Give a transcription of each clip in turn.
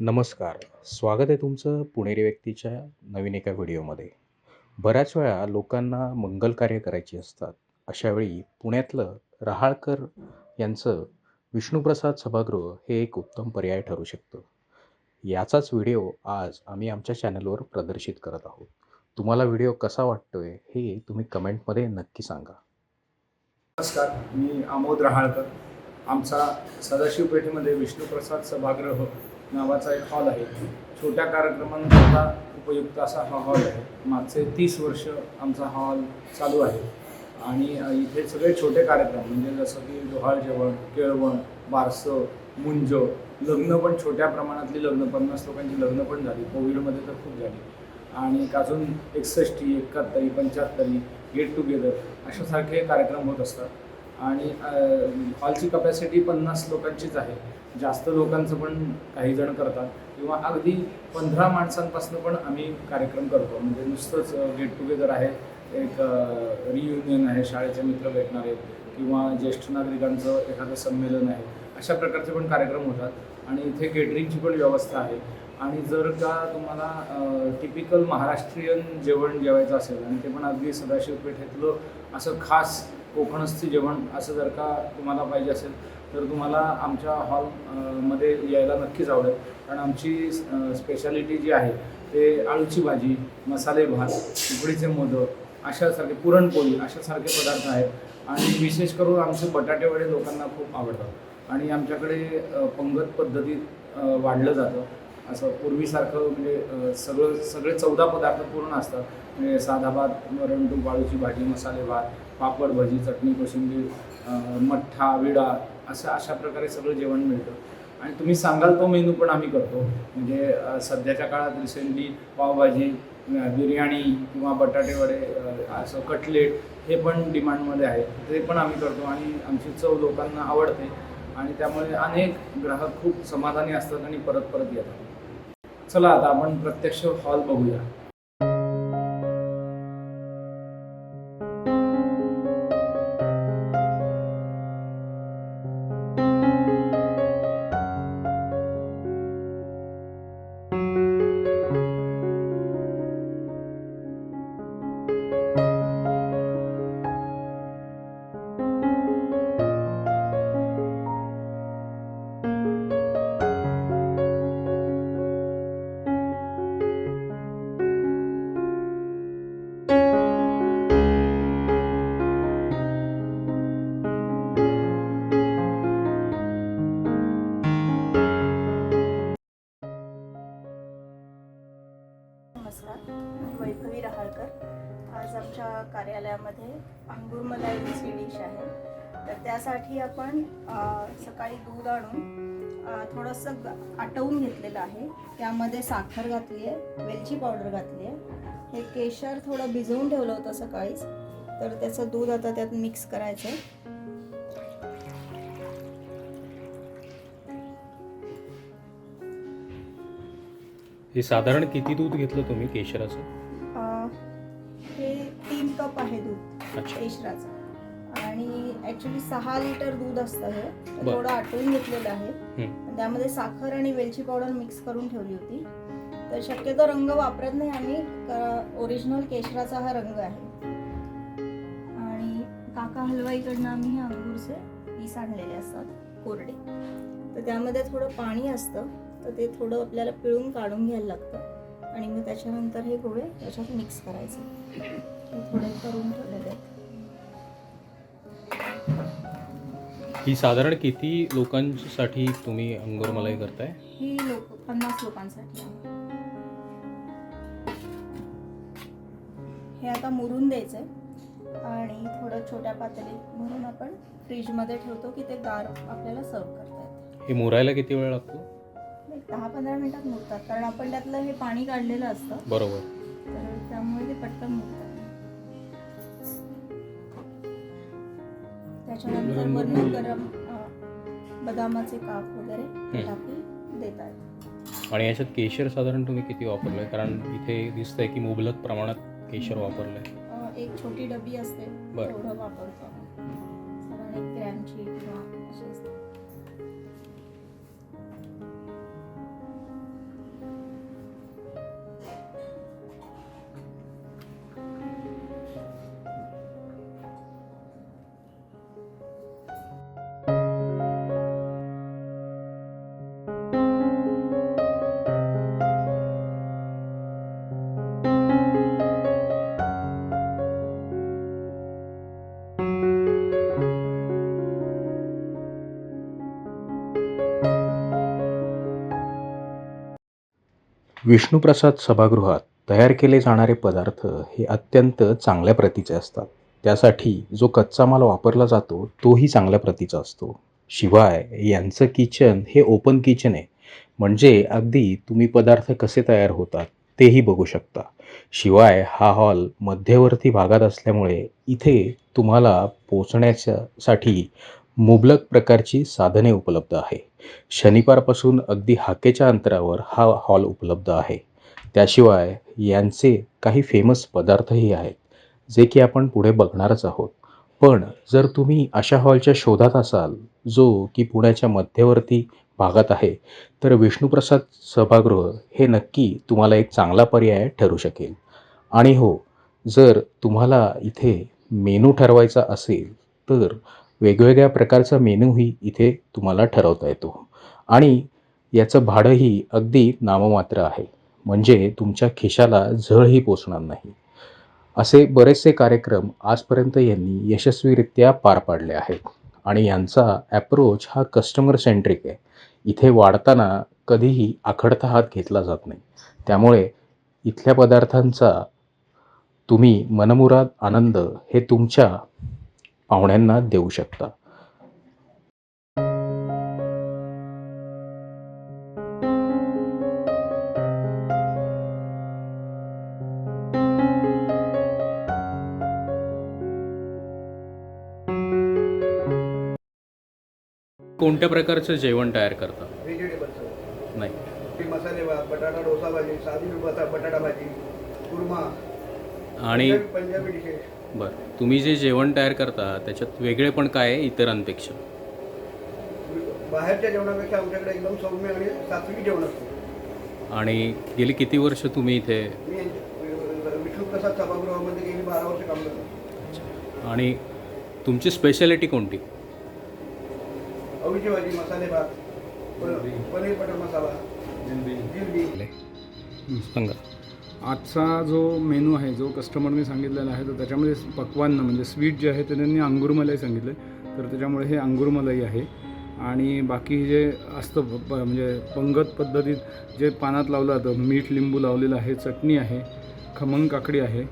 नमस्कार. स्वागत आहे तुमचं पुणेरी व्यक्तीच्या नवीन एका व्हिडिओमध्ये. बऱ्याच वेळा लोकांना मंगल कार्य करायची असतात. अशावेळी पुण्यातलं रहाळकर यांचं विष्णुप्रसाद सभागृह हे एक उत्तम पर्याय ठरू शकतं. याचाच व्हिडिओ आज आम्ही आमच्या चॅनलवर प्रदर्शित करत आहोत. तुम्हाला व्हिडिओ कसा वाटतोय हे तुम्ही कमेंटमध्ये नक्की सांगा. नमस्कार मी आमोद रहाळकर. आमचा सदाशिव पेठेमध्ये विष्णुप्रसाद सभागृह नावाचा एक हॉल आहे. छोट्या कार्यक्रमांकरता उपयुक्त असा हा हॉल आहे. मागचे तीस वर्ष आमचा हॉल चालू आहे. आणि इथे सगळे छोटे कार्यक्रम म्हणजे जसं की डोहाळ जेवण केळवण बारसं मुंज लग्न पण छोट्या प्रमाणातली लग्न पन्नास लोकांची लग्न पण झाली. कोविडमध्ये तर खूप झाली. आणि एक अजून एकसष्टी एकाहत्तरी पंच्याहत्तरी गेट टुगेदर अशासारखे कार्यक्रम होत असतात. आणि हॉलची कपॅसिटी पन्नास लोकांचीच आहे. जास्त लोकांचं पण काही जण करतात. किंवा अगदी पंधरा माणसांपासून पण आम्ही कार्यक्रम करतो. म्हणजे नुसतंच गेट टुगेदर आहे. एक रियुनियन आहे. शाळेचे मित्र भेटणार आहेत. किंवा ज्येष्ठ नागरिकांचं एखादं संमेलन आहे. अशा प्रकारचे पण कार्यक्रम होतात. आणि इथे केटरिंगची पण व्यवस्था आहे. आणि जर का तुम्हाला टिपिकल महाराष्ट्रीयन जेवण जेवायचं असेल आणि ते पण अगदी सदाशिव पेठेतलं असं खास कोकणस्थी जेवण असं जर का तुम्हाला पाहिजे असेल तर तुम्हाला आमच्या हॉलमध्ये यायला नक्कीच आवडेल. कारण आमची स्पेशालिटी जी आहे ते आळूची भाजी मसाले भात उकडीचे मोदक अशासारखे पुरणपोळी अशासारखे पदार्थ आहेत. आणि विशेष करून आमचे बटाटेवडे लोकांना खूप आवडतात. आणि आमच्याकडे पंगत पद्धतीत वाढलं जातं. असं पूर्वीसारखं म्हणजे सगळं सगळे चौदा पदार्थ पूर्ण असतात. म्हणजे साधा भात वरण तूप भाजी मसाले भात पापड भजी चटणी कोशिंबीर मठ्ठा विडा असं अशा प्रकारे सगळं जेवण मिळतं. आणि तुम्ही सांगाल तो मेनू पण आम्ही करतो. म्हणजे सध्याच्या काळात रिसेंटली पावभाजी बिर्याणी किंवा बटाटे वडे असं कटलेट हे पण डिमांडमध्ये आहे. ते पण आम्ही करतो आणि आमची चव लोकांना आवडते. आणि त्यामुळे अनेक ग्राहक खूप समाधानी असतात आणि परत परत येतात. चला आता आपण प्रत्यक्ष हॉल बघूया. कार्यालयामध्ये अंगूर मलाईची डिश आहे. तर त्यासाठी आपण सकाळी दूध आणून थोडंसं आटवून घेतलेलं आहे. त्यामध्ये साखर घातली आहे वेलची पावडर घातली आहे. हे केशर थोडं भिजवून ठेवलं होतं सकाळीच. तर त्याचं दूध आता त्यात मिक्स करायचं आहे हे साधारण किती दूध घेतलं तुम्ही केशराचं? केशराचं आणि ॲक्च्युली सहा लिटर दूध असतं हे. तर बरं. थोडं आटवून घेतलेलं आहे. हं. त्यामध्ये साखर आणि वेलची पावडर मिक्स करून ठेवली होती. तर शक्यतो रंग वापरत नाही आम्ही. ओरिजिनल केशराचा हा रंग आहे. आणि काका हलवाईकडनं आम्ही हे अंगूरचे पीस आणलेले असतात कोरडे. तर त्यामध्ये थोडं पाणी असतं. तर ते थोडं आपल्याला पिळून काढून घ्यायला लागतं. आणि मग त्याच्यानंतर हे गोळे त्याच्यात मिक्स करायचे. थोडे करून ठेवलेले. आहेत ही साधारण किती लोकांसाठी तुम्ही अंगूर मलाई करताय? ही लोक पन्नास लोकांसाठी. आहे हे आता मुरून द्यायचंय. आणि थोडं छोट्या पातेलीत भरून आपण फ्रीजमध्ये ठेवतो की ते गार आपल्याला सर्व करता येते. हे मुरायला किती वेळ लागतो? दहा पंधरा मिनिटात मुरतात. कारण आपण त्यातलं हे पाणी काढलेलं असतं. बरोबर. तर त्यामुळे ते पटकन मुरतात त्याच्यानंतर वरून गरम अं, बदामाचे काप वगैरे देतात आणि याच्यात केशर साधारण तुम्ही किती वापरलंय? कारण इथे दिसतंय की मुबलक प्रमाणात केशर वापरलंय. अ, एक छोटी डबी असते बरं. तेवढं वापरतो. साधारण एक ग्रॅमची किंवा अशी असते. विष्णुप्रसाद सभागृहात तयार केले जाणारे पदार्थ हे अत्यंत चांगल्या प्रतीचे असतात. त्यासाठी जो कच्चा माल वापरला जातो तोही चांगल्या प्रतीचा असतो. शिवाय यांचं किचन हे ओपन किचन आहे. म्हणजे अगदी तुम्ही पदार्थ कसे तयार होतात तेही बघू शकता. शिवाय हा हॉल मध्यवर्ती भागात असल्यामुळे इथे तुम्हाला पोचण्याच्यासाठी मुबलक प्रकारची साधने उपलब्ध आहे. शनिवारपासून अगदी हाकेच्या अंतरावर हा हॉल उपलब्ध आहे. त्याशिवाय यांचे काही फेमस पदार्थही आहेत जे की आपण पुढे बघणारच आहोत. पण जर तुम्ही अशा हॉलच्या शोधात असाल जो की पुण्याच्या मध्यवर्ती भागात आहे तर विष्णुप्रसाद सभागृह हे नक्की तुम्हाला एक चांगला पर्याय ठरू शकेल. आणि हो जर तुम्हाला इथे मेनू ठरवायचा असेल तर वेगवेगळ्या प्रकारचा मेनूही इथे तुम्हाला ठरवता येतो. आणि याचं भाडंही अगदी नाममात्र आहे. म्हणजे तुमच्या खिशाला झळही पोचणार नाही. असे बरेचसे कार्यक्रम आजपर्यंत यांनी यशस्वीरित्या पार पाडले आहेत. आणि यांचा ॲप्रोच हा कस्टमर सेंट्रिक आहे. इथे वाढताना कधीही आखडता हात घेतला जात नाही. त्यामुळे इथल्या पदार्थांचा तुम्ही मनमुराद आनंद हे तुमच्या पाहुण्यांना देऊ शकता कोणत्या प्रकारचं जेवण तयार करता व्हेजिटेबलचं नाही. ते मसाले भात बटाटा डोसा भाजी साधी बटा बटाटा भाजी कुर्मा. आणि पंजाबी- पंजाबी डिशेस बरं. तुम्ही जे जेवण तयार करता त्याच्यात वेगळे पण काय आहे इतरांपेक्षा? बाहेरच्या जेवणापेक्षा आमच्याकडे एकदम सौम्य आणि सात्विक जेवण असतं. आणि गेली किती वर्ष तुम्ही इथे? मी सभागृहामध्ये गेली बारा वर्ष काम करतो. आणि तुमची स्पेशालिटी कोणती? भाजी मसाले भात प- पनीर बटर मसाला जिलबी. सांगा. आजचा जो मेनू आहे जो कस्टमरने सांगितलेला आहे तर त्याच्यामध्ये पक्वान्न म्हणजे स्वीट जे आहे ते त्यांनी अंगूरमलाई सांगितलं. तर त्याच्यामुळे हे अंगूरमलाई आहे. आणि बाकी जे असतं प- प- म्हणजे पंगत पद्धतीत जे पानात लावलं जातं मीठ लिंबू लावलेलं आहे चटणी आहे खमंग काकडी आहे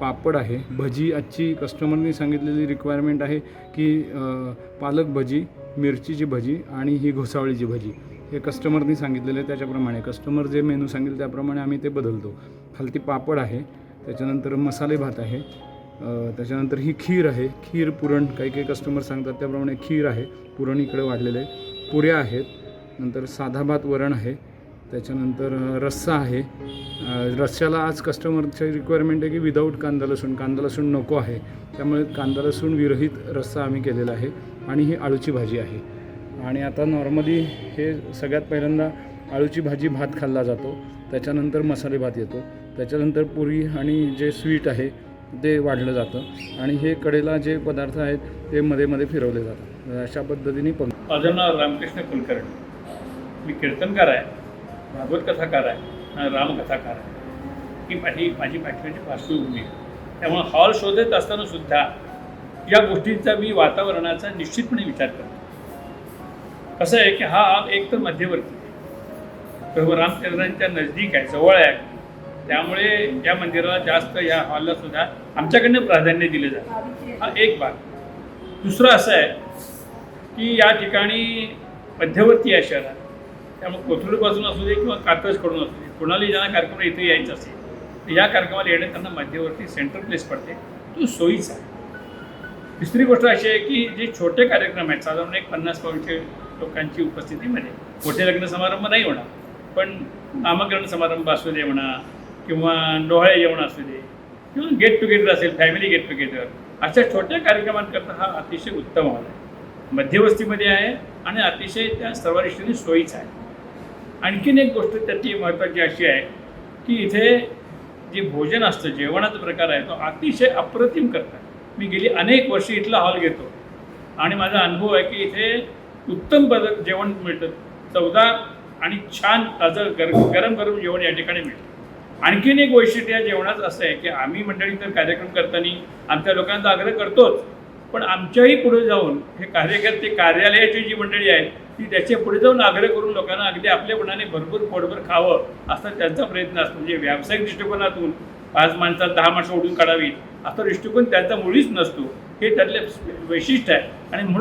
पापड आहे भजी आजची कस्टमरनी सांगितलेली रिक्वायरमेंट आहे की पालक भजी मिरचीची भजी आणि ही घोसावळीची भजी. हे कस्टमरनी सांगितलेलं आहे त्याच्याप्रमाणे. कस्टमर जे मेनू सांगेल त्याप्रमाणे आम्ही ते बदलतो. खालती पापड आहे त्याच्यानंतर मसाले भात आहे त्याच्यानंतर ही खीर आहे खीर पुरण काही काही कस्टमर सांगतात त्याप्रमाणे खीर आहे पुरण इकडे वाढलेलं आहे पुऱ्या आहेत नंतर साधा भात वरण आहे त्याच्यानंतर रस्सा आहे रस्स्याला आज कस्टमरची रिक्वायरमेंट आहे की विदाऊट कांदा लसूण कांदा लसूण नको आहे त्यामुळे कांदा लसूण विरहित रस्सा आम्ही केलेला आहे आणि ही आळूची भाजी आहे. आणि आता नॉर्मली हे सगळ्यात पहिल्यांदा आळूची भाजी भात खाल्ला जातो त्याच्यानंतर मसाले भात येतो. त्याच्यानंतर पुरी आणि जे स्वीट आहे ते वाढलं जातं आणि हे कडेला जे पदार्थ आहेत ते मध्ये मध्ये फिरवले जातात. अशा पद्धतीने पण माझं नाव रामकृष्ण कुलकर्णी. मी कीर्तनकार आहे भागवत कथाकार आहे आणि रामकथाकार आहे. ही माझी माझी पाठवायची पार्श्वभूमी. आहे त्यामुळे हॉल शोधत असताना सुद्धा या गोष्टींचा मी वातावरणाचा निश्चितपणे विचार करतो. कसं आहे की हा एक तर मध्यवर्ती आहे. प्रभू रामचंद्रांच्या नजदीक आहे जवळ आहे. त्यामुळे या मंदिराला जास्त या हॉलला सुद्धा आमच्याकडनं प्राधान्य दिले जातं. हा एक भाग. दुसरं असं आहे की या ठिकाणी मध्यवर्ती आहे शहरात. त्यामुळे कोथरूडपासून असू दे किंवा कात्रजकडून असू दे कोणालाही ज्यांना कार्यक्रम इथे यायचं असेल तर या कार्यक्रमाला येणं त्यांना मध्यवर्ती सेंट्रल प्लेस पडते. तो सोयीचा आहे. तिसरी गोष्ट अशी आहे की जे छोटे कार्यक्रम आहेत साधारण एक पन्नास पाऊनशे लोकांची उपस्थितीमध्ये मोठे लग्न समारंभ नाही होणार पण नामकरण समारंभ असू दे म्हणा किंवा डोहाळे जेवण असू दे किंवा गेट टुगेदर असेल फॅमिली गेट टुगेदर अशा छोट्या कार्यक्रमांकरता हा अतिशय उत्तम हॉल आहे. मध्यवस्तीमध्ये आहे आणि अतिशय त्या सर्व दृष्टीने सोयीचा आहे. आणखीन एक गोष्ट त्याची महत्त्वाची अशी आहे की इथे जे भोजन असतं जेवणाचा प्रकार आहे तो अतिशय अप्रतिम करतात. मी गेली अनेक वर्षे इथला हॉल घेतो आणि माझा अनुभव आहे की इथे उत्तम पद जेवण मिळतं. चवदार आणि छान ताजं गर गरम गरम जेवण या ठिकाणी मिळतं. आणखीन एक वैशिष्ट्य या जेवणाचं असं आहे की आम्ही मंडळी तर कार्यक्रम करताना आमच्या लोकांचा आग्रह करतोच पण आमच्याही पुढे जाऊन हे कार्यकर्ते कार्यालयाची जी मंडळी आहे ती त्याच्या पुढे जाऊन आग्रह करून लोकांना अगदी आपल्या मनाने भरपूर पोटभर खावं असा त्यांचा प्रयत्न असतो. म्हणजे व्यावसायिक दृष्टिकोनातून पाच माणसात दहा माणसं ओढून काढावीत असा दृष्टिकोन त्यांचा मुळीच नसतो. हे त्यातले वैशिष्ट्य आहे. आणि म्हणून